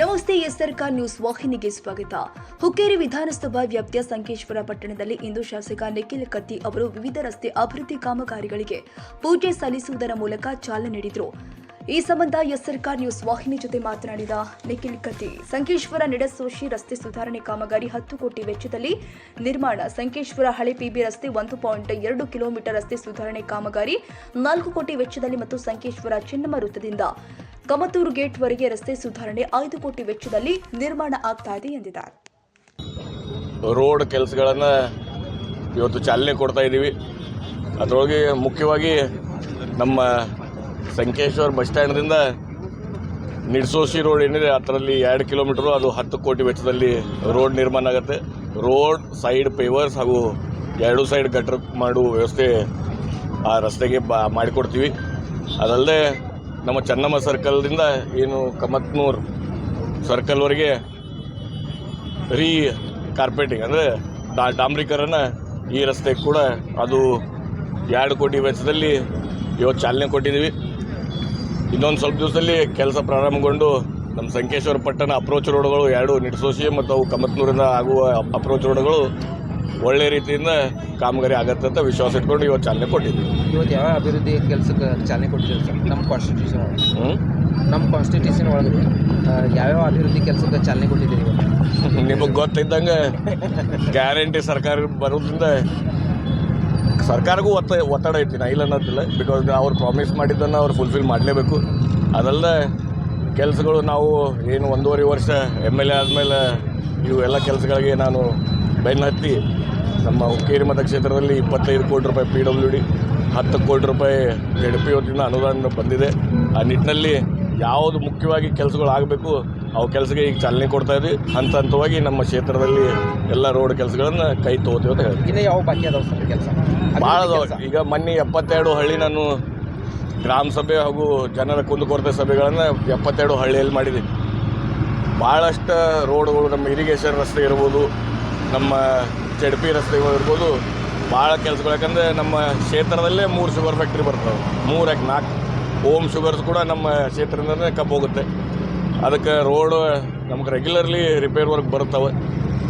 ನಮಸ್ತೆ ಎಸ್ ಸರ್ಕಾರ್ ನ್ಯೂಸ್ ವಾಹಿನಿಗೆ ಸ್ವಾಗತ. ಹುಕ್ಕೇರಿ ವಿಧಾನಸಭಾ ವ್ಯಾಪ್ತಿಯ ಸಂಕೇಶ್ವರ ಪಟ್ಟಣದಲ್ಲಿ ಇಂದು ಶಾಸಕ ನಿಖಿಲ್ ಕತ್ತಿ ಅವರು ವಿವಿಧ ರಸ್ತೆ ಅಭಿವೃದ್ಧಿ ಕಾಮಗಾರಿಗಳಿಗೆ ಪೂಜೆ ಸಲ್ಲಿಸುವುದರ ಮೂಲಕ ಚಾಲನೆ ನೀಡಿದರು. ಈ ಸಂಬಂಧ ಎಸ್ ಸರ್ಕಾರ್ ನ್ಯೂಸ್ ವಾಹಿನಿ ಜೊತೆ ಮಾತನಾಡಿದ ನಿಖಿಲ್ ಕತ್ತಿ, ಸಂಕೇಶ್ವರ ನಿಡಸೋಶಿ ರಸ್ತೆ ಸುಧಾರಣೆ ಕಾಮಗಾರಿ ಹತ್ತು ಕೋಟಿ ವೆಚ್ಚದಲ್ಲಿ ನಿರ್ಮಾಣ. ಸಂಕೇಶ್ವರ ಹಳೆ ಪಿಬಿ ರಸ್ತೆ ಒಂದು ಪಾಯಿಂಟ್ ಎರಡು ಕಿಲೋಮೀಟರ್ ರಸ್ತೆ ಸುಧಾರಣೆ ಕಾಮಗಾರಿ ನಾಲ್ಕು ಕೋಟಿ ವೆಚ್ಚದಲ್ಲಿ ಮತ್ತು ಸಂಕೇಶ್ವರ ಚಿನ್ನಮ್ಮ ವೃತ್ತದಿಂದ ಕಮತೂರು ಗೇಟ್ವರೆಗೆ ರಸ್ತೆ ಸುಧಾರಣೆ ಐದು ಕೋಟಿ ವೆಚ್ಚದಲ್ಲಿ ನಿರ್ಮಾಣ ಆಗ್ತಾ ಇದೆ ಎಂದಿದ್ದಾರೆ. ರೋಡ್ ಕೆಲಸಗಳನ್ನು ಇವತ್ತು ಚಾಲನೆ ಕೊಡ್ತಾ ಇದ್ದೀವಿ. ಅದರೊಳಗೆ ಮುಖ್ಯವಾಗಿ ನಮ್ಮ ಸಂಕೇಶ್ವರ ಬಸ್ ಸ್ಟ್ಯಾಂಡ್ದಿಂದ ನಿಡ್ಸೋಸಿ ರೋಡ್ ಏನಿದೆ, ಅದರಲ್ಲಿ ಎರಡು ಕಿಲೋಮೀಟ್ರು, ಅದು ಹತ್ತು ಕೋಟಿ ವೆಚ್ಚದಲ್ಲಿ ರೋಡ್ ನಿರ್ಮಾಣ ಆಗುತ್ತೆ. ರೋಡ್ ಸೈಡ್ ಪೇವರ್ಸ್ ಹಾಗೂ ಎರಡು ಸೈಡ್ ಗಟ್ರ ಮಾಡುವ ವ್ಯವಸ್ಥೆ ಆ ರಸ್ತೆಗೆ ಬಾ ಮಾಡಿಕೊಡ್ತೀವಿ. ಅದಲ್ಲದೆ ನಮ್ಮ ಚೆನ್ನಮ್ಮ ಸರ್ಕಲ್ದಿಂದ ಏನು ಕಮತ್ನೂರ್ ಸರ್ಕಲ್ವರೆಗೆ ರೀ ಕಾರ್ಪೆಟಿಂಗ್ ಅಂದರೆ ಡಾ ಡಾಂಬ್ರಿಕರನ್ನು ಈ ರಸ್ತೆ ಕೂಡ ಅದು ಎರಡು ಕೋಟಿ ವೆಚ್ಚದಲ್ಲಿ ಇವತ್ತು ಚಾಲನೆ ಕೊಟ್ಟಿದ್ದೀವಿ. ಇನ್ನೊಂದು ಸ್ವಲ್ಪ ದಿವಸದಲ್ಲಿ ಕೆಲಸ ಪ್ರಾರಂಭಗೊಂಡು ನಮ್ಮ ಸಂಕೇಶ್ವರ ಪಟ್ಟಣ ಅಪ್ರೋಚ್ ರೋಡ್ಗಳು ಎರಡು ನಿಡ್ಸೋಸಿ ಮತ್ತು ಅವು ಕಮತ್ನೂರಿಂದ ಆಗುವ ಅಪ್ರೋಚ್ ರೋಡ್ಗಳು ಒಳ್ಳೆ ರೀತಿಯಿಂದ ಕಾಮಗಾರಿ ಆಗತ್ತೆ ಅಂತ ವಿಶ್ವಾಸ ಇಟ್ಕೊಂಡು ಇವತ್ತು ಚಾಲನೆ ಕೊಟ್ಟಿದ್ದೀವಿ. ಇವತ್ತು ಯಾವ ಅಭಿವೃದ್ಧಿ ಕೆಲಸಕ್ಕೆ ಚಾಲನೆ ಕೊಟ್ಟಿದ್ದೀರಿ ಸರ್? ನಮ್ಮ ಕಾನ್ಸ್ಟಿಟ್ಯೂಷನ್ ಒಳಗೆ. ಹ್ಞೂ ನಮ್ಮ ಕಾನ್ಸ್ಟಿಟ್ಯೂಷನ್ ಒಳಗೆ ಯಾವ್ಯಾವ ಅಭಿವೃದ್ಧಿ ಕೆಲಸಕ್ಕೆ ಚಾಲನೆ ಕೊಟ್ಟಿದ್ದೀರಿ ಇವತ್ತು? ನಿಮಗೆ ಗೊತ್ತಿದ್ದಂಗೆ ಗ್ಯಾರಂಟಿ ಸರ್ಕಾರ ಬರೋದ್ರಿಂದ ಸರ್ಕಾರಕ್ಕೂ ಒತ್ತ ಒತ್ತಡ ಐತಿ ನಾ ಇಲ್ಲ ಅನ್ನೋದಿಲ್ಲ. ಬಿಕಾಸ್ ಅವ್ರು ಪ್ರಾಮಿಸ್ ಮಾಡಿದ್ದನ್ನು ಅವ್ರು ಫುಲ್ಫಿಲ್ ಮಾಡಲೇಬೇಕು. ಅದಲ್ಲದೆ ಕೆಲಸಗಳು ನಾವು ಏನು ಒಂದೂವರೆ ವರ್ಷ ಎಂ ಎಲ್ ಎ ಆದಮೇಲೆ ಇವೆಲ್ಲ ಕೆಲಸಗಳಿಗೆ ನಾನು ಬೆನ್ನು ಹತ್ತಿ ನಮ್ಮ ಹುಕ್ಕೇರಿ ಮತಕ್ಷೇತ್ರದಲ್ಲಿ ಇಪ್ಪತ್ತೈದು ಕೋಟಿ ರೂಪಾಯಿ ಪಿ ಡಬ್ಲ್ಯೂ ಡಿ ಹತ್ತು ಕೋಟಿ ರೂಪಾಯಿ ಜಡ್ ಪಿ ವತಿಯಿಂದ ಅನುದಾನ ಬಂದಿದೆ. ಆ ನಿಟ್ಟಿನಲ್ಲಿ ಯಾವುದು ಮುಖ್ಯವಾಗಿ ಕೆಲಸಗಳು ಆಗಬೇಕು ಅವು ಕೆಲಸಕ್ಕೆ ಈಗ ಚಾಲನೆ ಕೊಡ್ತಾ ಇದ್ವಿ. ಹಂತ ಹಂತವಾಗಿ ನಮ್ಮ ಕ್ಷೇತ್ರದಲ್ಲಿ ಎಲ್ಲ ರೋಡ್ ಕೆಲಸಗಳನ್ನು ಕೈ ತಗೋತೀವಿ ಅಂತ ಹೇಳಿ ಇನ್ನೂ ಯಾವ ಬಾಕಿ ಅದಾವ ಸರ್ ಕೆಲಸ? ಭಾಳ ಅದಾವೆ. ಈಗ ಮೊನ್ನೆ ಎಪ್ಪತ್ತೆರಡು ಹಳ್ಳಿ ನಾನು ಗ್ರಾಮ ಸಭೆ ಹಾಗೂ ಜನರ ಕುಂದುಕೊರತೆ ಸಭೆಗಳನ್ನು ಎಪ್ಪತ್ತೆರಡು ಹಳ್ಳಿಯಲ್ಲಿ ಮಾಡಿದೆ ಭಾಳಷ್ಟು ರೋಡ್ಗಳು ನಮ್ಮ ಇರಿಗೇಷನ್ ರಸ್ತೆ ಇರ್ಬೋದು ನಮ್ಮ ಜಡ್ಪಿ ರಸ್ತೆಗಳು ಇರ್ಬೋದು ಭಾಳ ಕೆಲಸಗಳು. ಯಾಕಂದರೆ ನಮ್ಮ ಕ್ಷೇತ್ರದಲ್ಲೇ ಮೂರು ಶುಗರ್ ಫ್ಯಾಕ್ಟ್ರಿ ಬರ್ತವೆ. ಮೂರು ಯಾಕೆ ನಾಲ್ಕು? ಓಮ್ ಶುಗರ್ಸ್ ಕೂಡ ನಮ್ಮ ಕ್ಷೇತ್ರದಿಂದನೇ ಕಬ್ಬು ಹೋಗುತ್ತೆ ಅದಕ್ಕೆ ರೋಡ್ ನಮ್ಗೆ ರೆಗ್ಯುಲರ್ಲಿ ರಿಪೇರ್ ವರ್ಕ್ ಬರ್ತವೆ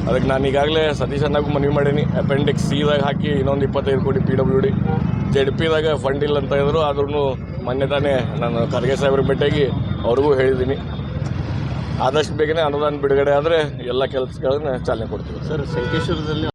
ಅದಕ್ಕೆ ನಾನು ಈಗಾಗಲೇ ಸತೀಶ್ ಅನ್ನಾಗೂ ಮನವಿ ಮಾಡೀನಿ. ಅಪೆಂಡಿಕ್ಸ್ ಸಿದಾಗ ಹಾಕಿ ಇನ್ನೊಂದು ಇಪ್ಪತ್ತೈದು ಕೋಟಿ ಪಿ ಡಬ್ಲ್ಯೂ ಡಿ ಜೆಡ್ ಪಿದಾಗ ಫಂಡ್ ಇಲ್ಲ ಅಂತ ಹೇಳಿದ್ರು. ಆದ್ರೂ ಮೊನ್ನೆ ತಾನೇ ನಾನು ಖರ್ಗೆ ಸಾಹೇಬ್ರಿಗೆ ಭೇಟಿಯಾಗಿ ಅವ್ರಿಗೂ ಹೇಳಿದ್ದೀನಿ ಆದಷ್ಟು ಬೇಗನೆ ಅನುದಾನ ಬಿಡುಗಡೆ ಆದರೆ ಎಲ್ಲ ಕೆಲಸಗಳನ್ನ ಚಾಲನೆ ಕೊಡ್ತೀವಿ. ಸರ್ ಸಂಕೇಶ್ವರದಲ್ಲಿ